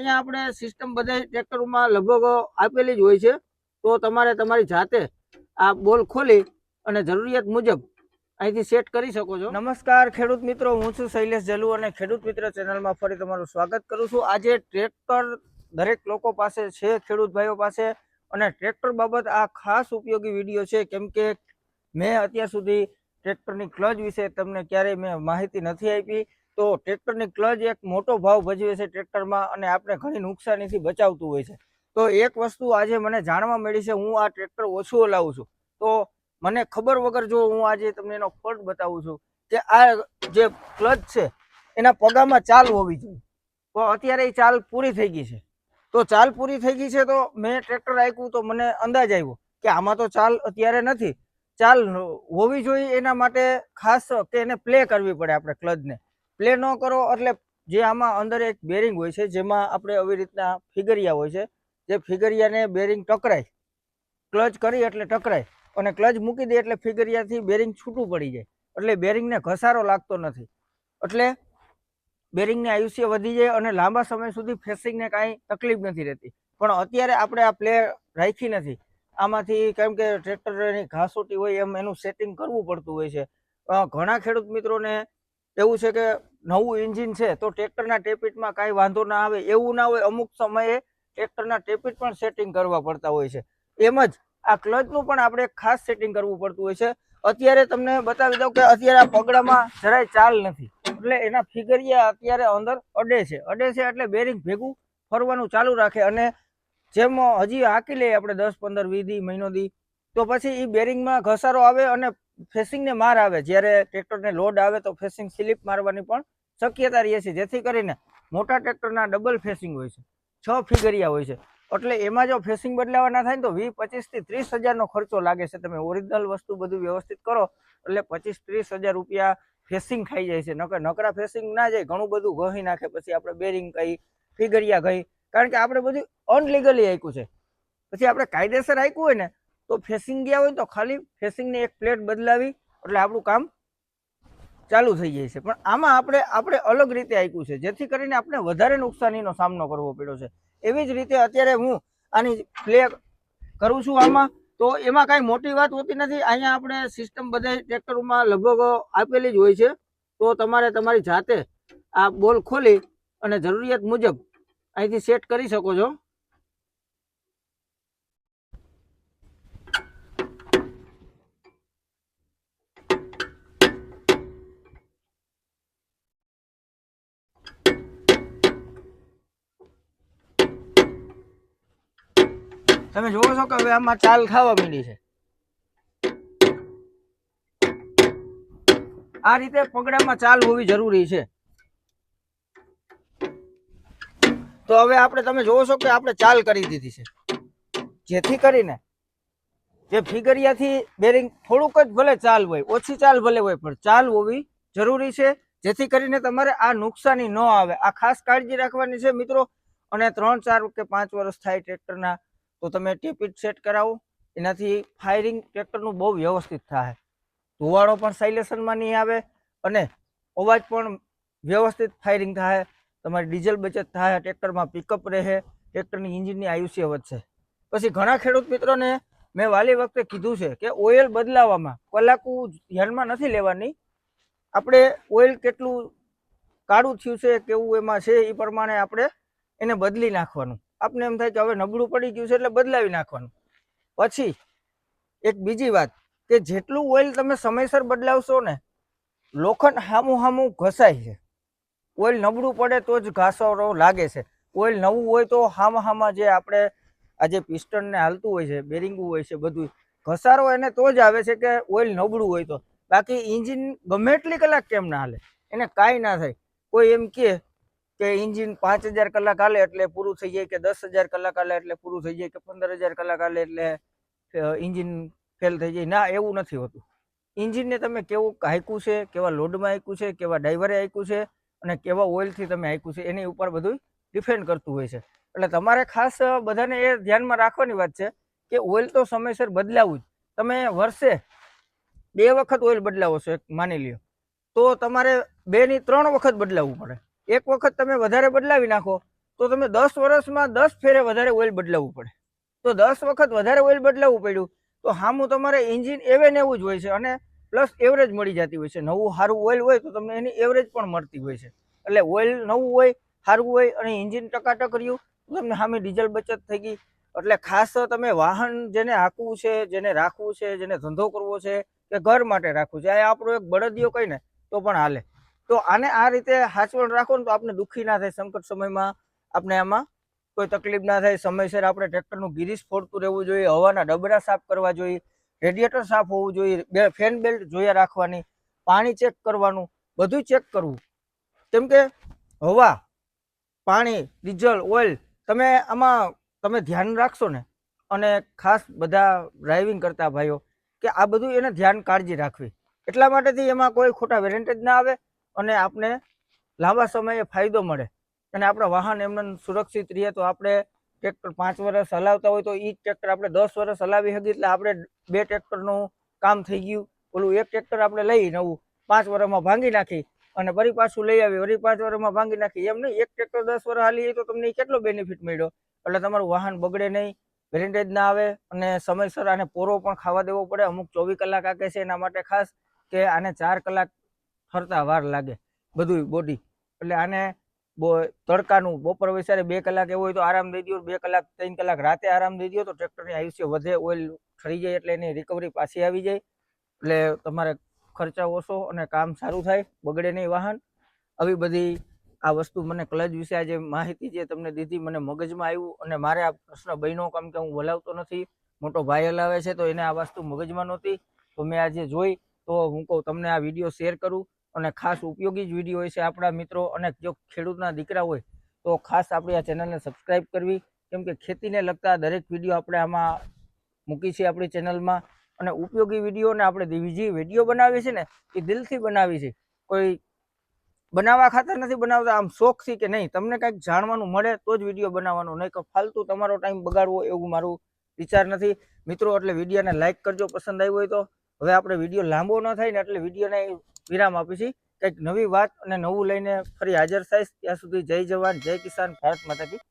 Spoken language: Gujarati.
અહીંયા આપણે સિસ્ટમ બધા ટ્રેક્ટરોમાં લગભગ આપેલી જ હોય છે. તો તમારે તમારી જાતે આ બોલ ખોલી અને જરૂરિયાત મુજબ અહીંથી સેટ કરી શકો છો. નમસ્કાર, ખેડૂત મિત્રો. હું છું શૈલેષ જલુ અને ખેડૂત મિત્ર ચેનલમાં ફરી તમારું સ્વાગત કરું છું. આજે ટ્રેક્ટર દરેક લોકો પાસે છે, ખેડૂત ભાઈઓ પાસે. અને ટ્રેક્ટર બાબત આ ખાસ ઉપયોગી વીડિયો છે. કેમ કે મેં અત્યાર સુધી ટ્રેક્ટરની ક્લચ વિશે તમને ક્યારેય મેં માહિતી નથી આપી. તો ટ્રેક્ટરની ક્લચ એક મોટો ભાવ ભજવે છે ટ્રેક્ટરમાં અને આપણે ઘણી નુકસાનીથી બચાવતું હોય છે. તો એક વસ્તુ આજે મને જાણવા મળી છે, હું આ ટ્રેક્ટર ઓછું લાવું છું. તો મને ખબર વગર જો હું આજે તમને એનો ફોલ્ટ બતાવું છું કે આ જે ક્લચ છે, એના પગામાં ચાલ હોવી જોઈએ. તો અત્યારે એ ચાલ પૂરી થઈ ગઈ છે. તો ચાલ પૂરી થઈ ગઈ છે તો મેં ટ્રેક્ટર આપ્યું તો મને અંદાજ આવ્યો કે આમાં તો ચાલ અત્યારે નથી. ચાલ હોવી જોઈએ એના માટે ખાસ કે એને પ્લે કરવી પડે આપણે ક્લચને. પ્લે ન કરો એટલે જે આમાં અંદર એક બેરિંગ હોય છે, જેમાં આપણે આવી રીતના ફિગરિયા હોય છે, જે ફિગરિયાને બેરિંગ ટકરાય. ક્લચ કરી એટલે ટકરાય અને ક્લચ મૂકી દે એટલે ફિગરિયાથી બેરિંગ છૂટું પડી જાય. એટલે બેરિંગને ઘસારો લાગતો નથી. એટલે બેરિંગની આયુષ્ય વધી જાય અને લાંબા સમય સુધી ફેસિંગને કાંઈ તકલીફ નથી રહેતી. પણ અત્યારે આપણે આ પ્લે રાખી નથી. આમાંથી કેમ કે ટ્રેક્ટરની ઘાસોટી હોય એમ એનું સેટિંગ કરવું પડતું હોય છે. ઘણા ખેડૂત મિત્રોને એવું છે કે નવું એન્જિન છે, તો ટ્રેક્ટરના ટેપિટમાં કાંઈ વાંધો ના આવે. એવું ના હોય, અમુક સમયે ટ્રેક્ટરના ટેપિટ પણ સેટિંગ કરવા પડતા હોય છે. એમ જ આ ક્લચનું પણ આપણે ખાસ સેટિંગ કરવું પડતું હોય છે. અત્યારે તમને બતાવી દઉં કે અત્યારે આ પગડામાં જરાય ચાલ નથી. એટલે એના ફિગરિયા અત્યારે અંદર અડે છે. અડે છે એટલે બેરિંગ ભેગું ફરવાનું ચાલુ રાખે અને જેમ હજી હાકી લઈએ આપણે દસ, પંદર દી, મહિનો દી, તો પછી એ બેરિંગમાં ઘસારો આવે અને ફેસિંગને માર આવે. જ્યારે ટ્રેક્ટરને લોડ આવે તો ફેસિંગ સ્લીપ મારવાની પણ શક્યતા રહે છે. જેથી કરીને મોટા ટ્રેક્ટરના ડબલ ફેસિંગ હોય છે. છ ફિગરિયા હોય છે. એટલે એમાં જો ફેસિંગ બદલાવાના થાય ને તો વીસ પચીસથી ત્રીસ હજારનો ખર્ચો લાગે છે. તમે ઓરિજિનલ વસ્તુ બધું વ્યવસ્થિત કરો, એટલે પચીસ ત્રીસ હજાર રૂપિયા ફેસિંગ ખાઈ જાય છે. નકર નકરા ફેસિંગ ના જાય, ઘણું બધું ઘહી નાખે, પછી આપણે બેરિંગ કહી ફિગરિયા કહી કારણ કે આપણે બધું અનલીગલી આપ્યું છે. પછી આપણે કાયદેસર આપ્યું હોય ને તો ફેસિંગ ગયા હોય તો ખાલી ફેસિંગને એક પ્લેટ બદલાવી, એટલે આપણું કામ ચાલુ થઈ જાય છે. પણ આમાં આપણે આપણે અલગ રીતે આપ્યું છે, જેથી કરીને આપણે વધારે નુકસાનીનો સામનો કરવો પડ્યો છે. એવી જ રીતે અત્યારે હું આની પ્લે કરું છું આમાં, તો એમાં કાંઈ મોટી વાત હોતી નથી. અહીંયા આપણે સિસ્ટમ બધા ટ્રેક્ટરોમાં લગભગ આપેલી જ હોય છે. તો તમારે તમારી જાતે આ બોલ ખોલી અને જરૂરિયાત મુજબ અહીંથી સેટ કરી શકો છો. તમે જોવો છો કે હવે આમાં ચાલ ખાવા માંડી છે. આ રીતે પગડામાં ચાલ હોવી જરૂરી છે. તો હવે આપણે તમે જોવો છો કે આપણે ચાલ કરી દીધી છે. જેથી કરીને જે ફિગરિયાથી બેરિંગ થોડુંક જ ભલે ચાલ હોય, ઓછી ચાલ ભલે હોય, પણ ચાલ હોવી જરૂરી છે. જેથી કરીને તમારે આ નુકસાની ન આવે. આ ખાસ કાળજી રાખવાની છે મિત્રો. અને ત્રણ ચાર કે પાંચ વર્ષ થાય ટ્રેક્ટરના તો તમે ટીપીટ સેટ કરાવો. એનાથી ફાયરિંગ ટ્રેક્ટરનું બહુ વ્યવસ્થિત થાય. ધુવાળો પણ સાયલેશનમાં નહીં આવે અને અવાજ પણ વ્યવસ્થિત ફાયરિંગ થાય. તમારી ડીઝલ બચત થાય, ટ્રેક્ટરમાં પિકઅપ રહે, ટ્રેક્ટરની ઇન્જિનની આયુષ્ય વધશે. પછી ઘણા ખેડૂત મિત્રોને મેં વાલી વખતે કીધું છે કે ઓઇલ બદલાવામાં કલાકું ધ્યાનમાં નથી લેવાની. આપણે ઓઇલ કેટલું કાળું થયું છે, કેવું એમાં છે એ પ્રમાણે આપણે એને બદલી નાખવાનું. આપને એમ થાય કે હવે નબળું પડી ગયું છે એટલે બદલાવી નાખવાનું. પછી, એક બીજી વાત કે જેટલું ઓઇલ તમે સમયસર બદલાવશો ને, લોખંડ હામું હામું ઘસાય છે. ઓઇલ નબળું પડે તો જ ઘાસરો લાગે છે. ઓઇલ નવું હોય તો હામાં હામાં જે આપણે આ જે પિસ્ટનને હાલતું હોય છે, બેરિંગું હોય છે, બધું ઘસારો એને તો જ આવે છે કે ઓઇલ નબળું હોય તો. બાકી ઇન્જિન ગમે એટલી કલાક કેમ ના હાલે? એને કાંઈ ના થાય. કોઈ એમ કહે કે ઇન્જિન પાંચ હજાર કલાક હાલે એટલે પૂરું થઈ જાય, કે દસ હજાર કલાક હાલે એટલે પૂરું થઈ જાય, કે પંદર હજાર કલાક હાલે એટલે ઇન્જિન ફેલ થઈ જાય. ના, એવું નથી હોતું. ઇન્જિનને તમે કેવું હાંક્યું છે, કેવા લોડમાં હાંક્યું છે, કેવા ડ્રાઈવરે હાંક્યું છે, અને કેવા ઓઇલથી તમે હાંક્યું છે, એની ઉપર બધું ડિપેન્ડ કરતું હોય છે. એટલે તમારે ખાસ બધાને એ ધ્યાનમાં રાખવાની વાત છે કે ઓઇલ તો સમયસર બદલાવું જ. તમે વર્ષે બે વખત ઓઇલ બદલાવો છો, એક માની લ્યો. તો તમારે બેની ત્રણ વખત બદલાવવું પડે. એક વખત તમે વધારે બદલાવી નાખો, તો તમે દસ વર્ષમાં દસ ફેરે વધારે ઓઇલ બદલાવવું પડે. તો દસ વખત વધારે ઓઇલ બદલાવવું પડ્યું, તો હામું તમારે એન્જિન એવે ને એવું જ હોય છે અને પ્લસ એવરેજ મળી જતી હોય છે. નવું સારું ઓઇલ હોય તો તમને એની એવરેજ પણ મળતી હોય છે. એટલે ઓઇલ નવું હોય, સારું હોય અને એન્જિન ટકાટક રહ્યું, તો તમને સામે ડીઝલ બચત થઈ ગઈ. એટલે ખાસ તમે વાહન જેને હાંકવું છે, જેને રાખવું છે, જેને ધંધો કરવો છે, કે ઘર માટે રાખવું છે, આ આપણો એક બળદિયો કહીને, તો પણ હાલે. તો આને આ રીતે હાચવણ રાખો ને તો આપણે દુઃખી ના થાય સંકટ સમયમાં. આપણે આમાં કોઈ તકલીફ ના થાય. સમયસર આપણે ટ્રેક્ટરનું ગિરીશ ફોડતું રહેવું જોઈએ. હવાના ડબરા સાફ કરવા જોઈએ. રેડિયેટર સાફ હોવું જોઈએ. ફેન બેલ્ટ જોયા રાખવાની. પાણી ચેક કરવાનું. બધું ચેક કરવું. કેમ કે હવા, પાણી, ડીઝલ, ઓઇલ તમે આમાં તમે ધ્યાન રાખશો ને અને ખાસ બધા ડ્રાઇવિંગ કરતા ભાઈઓ કે આ બધું એને ધ્યાન કાળજી રાખવી. એટલા માટેથી એમાં કોઈ ખોટા વેરેન્ટેજ ના આવે. અને આપણે લાંબા સમયે ફાયદો મળે. અને આપણા વાહન એમને સુરક્ષિત રહીએ તો આપણે ટ્રેક્ટર પાંચ વર્ષ હલાવતા હોય તો એ ટ્રેક્ટર આપણે દસ વર્ષ હલાવી શકીએ એટલે આપણે બે ટ્રેક્ટરનું કામ થઈ ગયું. ઓલું એક ટ્રેક્ટર આપણે લઈ નવું, પાંચ વર્ષમાં ભાંગી નાખી અને ફરી પાછું લઈ આવી, ફરી પાંચ વર્ષમાં ભાંગી નાખી. એમ નહીં, એક ટ્રેક્ટર દસ વર્ષ હાલી તો તમને કેટલો બેનિફિટ મળ્યો? એટલે તમારું વાહન બગડે નહીં વેરેન્ટેજ ના આવે અને સમયસર આને પોરો પણ ખાવા દેવો પડે. અમુક ચોવીસ કલાક આકે છે એના માટે ખાસ કે આને ચાર કલાક ફરતા વાર લાગે બધું બોડી એટલે આને બો તડકાનું, બપોર વિચારે બે કલાક એવું હોય તો આરામ દઈ દો બે કલાક, ત્રણ કલાક રાતે આરામ દઈ દો તો ટ્રેક્ટરની આયુષ્ય વધે ઓઇલ ઠરી જાય એટલે એની રિકવરી પાછી આવી જાય. એટલે તમારે ખર્ચા ઓછો અને કામ સારું થાય, બગડે નહીં વાહન. આવી બધી આ વસ્તુ મને ક્લચ વિશે આજે માહિતી જે તમને દીધી મને મગજમાં આવ્યું અને મારે આ પ્રશ્ન બન્યો કેમ કે હું બોલાવતો નથી. મોટો ભાઈ હલાવે છે તો એને આ વસ્તુ મગજમાં નહોતી. તો મેં આજે જોઈ તો હું કહું તમને આ વીડિયો શેર કરું. અને ખાસ ઉપયોગી જ વીડિયો હોય છે આપણા મિત્રો અને જો ખેડૂતના દીકરા હોય, તો ખાસ આપણી આ ચેનલને સબસ્ક્રાઈબ કરવી. કેમ કે ખેતીને લગતા દરેક વીડિયો આપણે આમાં મૂકી છે આપણી ચેનલમાં. અને ઉપયોગી વિડીયોને આપણે બીજી વીડિયો બનાવીએ છીએ ને, એ દિલથી બનાવી છે કોઈ બનાવવા ખાતર નથી બનાવતા, આમ શોખથી કે નહીં? તમને કંઈક જાણવાનું મળે તો જ વીડિયો બનાવવાનો. નહીં કે ફાલતુ તમારો ટાઈમ બગાડવો એવું મારું વિચાર નથી. મિત્રો, એટલે વિડીયોને લાઇક કરજો, પસંદ આવ્યો હોય તો. હવે આપણે વીડિયો લાંબો ન થાય ને, એટલે વિડીયોને વિરામ આપીશું કંઈક નવી વાત અને નવું લઈને ફરી હાજર થઈશ. ત્યાં સુધી જય જવાન, જય કિસાન, ભારત માતા કી